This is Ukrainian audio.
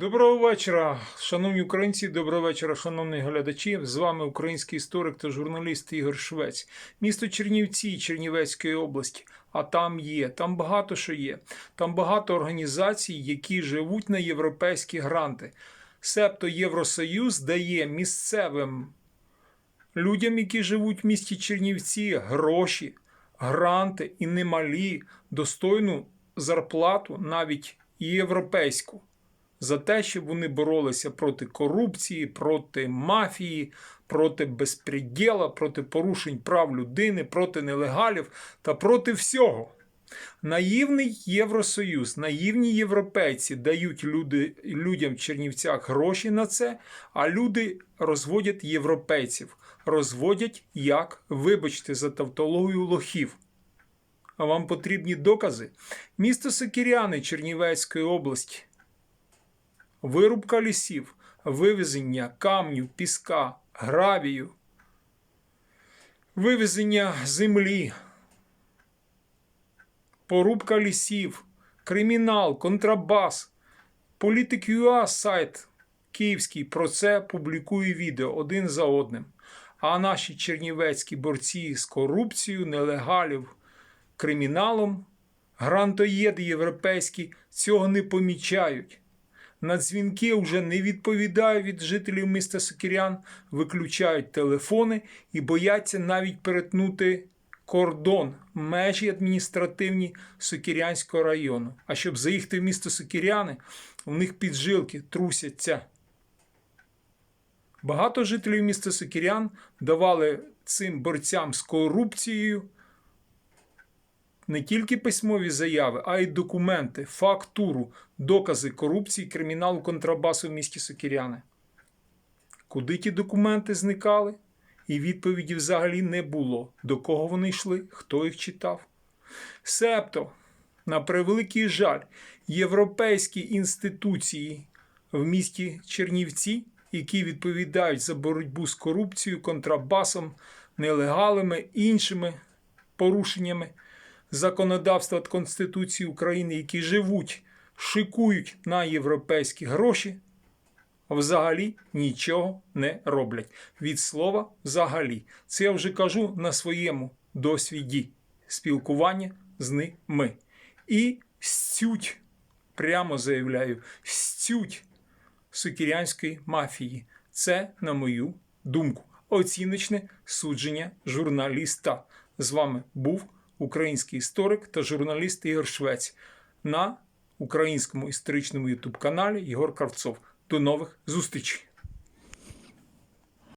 Доброго вечора, шановні українці, доброго вечора, шановні глядачі. З вами український історик та журналіст Ігор Швець. Місто Чернівці Чернівецької області. А там є, там багато що є. Там багато організацій, які живуть на європейські гранти. Себто Євросоюз дає місцевим людям, які живуть в місті Чернівці, гроші, гранти і немалі, достойну зарплату, навіть європейську за те, щоб вони боролися проти корупції, проти мафії, проти безпреділа, проти порушень прав людини, проти нелегалів та проти всього. Наївний Євросоюз, наївні європейці дають люди, людям в Чернівцях гроші на це, а люди розводять європейців, розводять як, вибачте, за тавтологію лохів. А вам потрібні докази? Місто Сокіряни Чернівецької області. Вирубка лісів, вивезення камню, піска, гравію, вивезення землі, порубка лісів, кримінал, контрабас, Політик.ua сайт київський про це публікує відео один за одним. А наші чернівецькі борці з корупцією, нелегалів, криміналом, грантоєди європейські цього не помічають. На дзвінки вже не відповідають від жителів міста Сокирян, виключають телефони і бояться навіть перетнути кордон, межі адміністративні Сокирянського району. А щоб заїхати в місто Сокиряни, у них піджилки трусяться. Багато жителів міста Сокирян давали цим борцям з корупцією не тільки письмові заяви, а й документи, фактуру, докази корупції, криміналу, контрабасу в місті Сокиряни. Куди ті документи зникали? І відповіді взагалі не було. До кого вони йшли, хто їх читав. Себто, на превеликий жаль, європейські інституції в місті Чернівці, які відповідають за боротьбу з корупцією, контрабасом, нелегалами, іншими порушеннями законодавства та Конституції України, які живуть, шикують на європейські гроші, взагалі нічого не роблять. Від слова взагалі. Це я вже кажу на своєму досвіді спілкування з ними. І стють, прямо заявляю, стють сукірянської мафії. Це, на мою думку, оціночне судження журналіста. З вами був український історик та журналіст Ігор Швець на українському історичному ютуб каналі Єгор Кравцов. До нових зустрічей!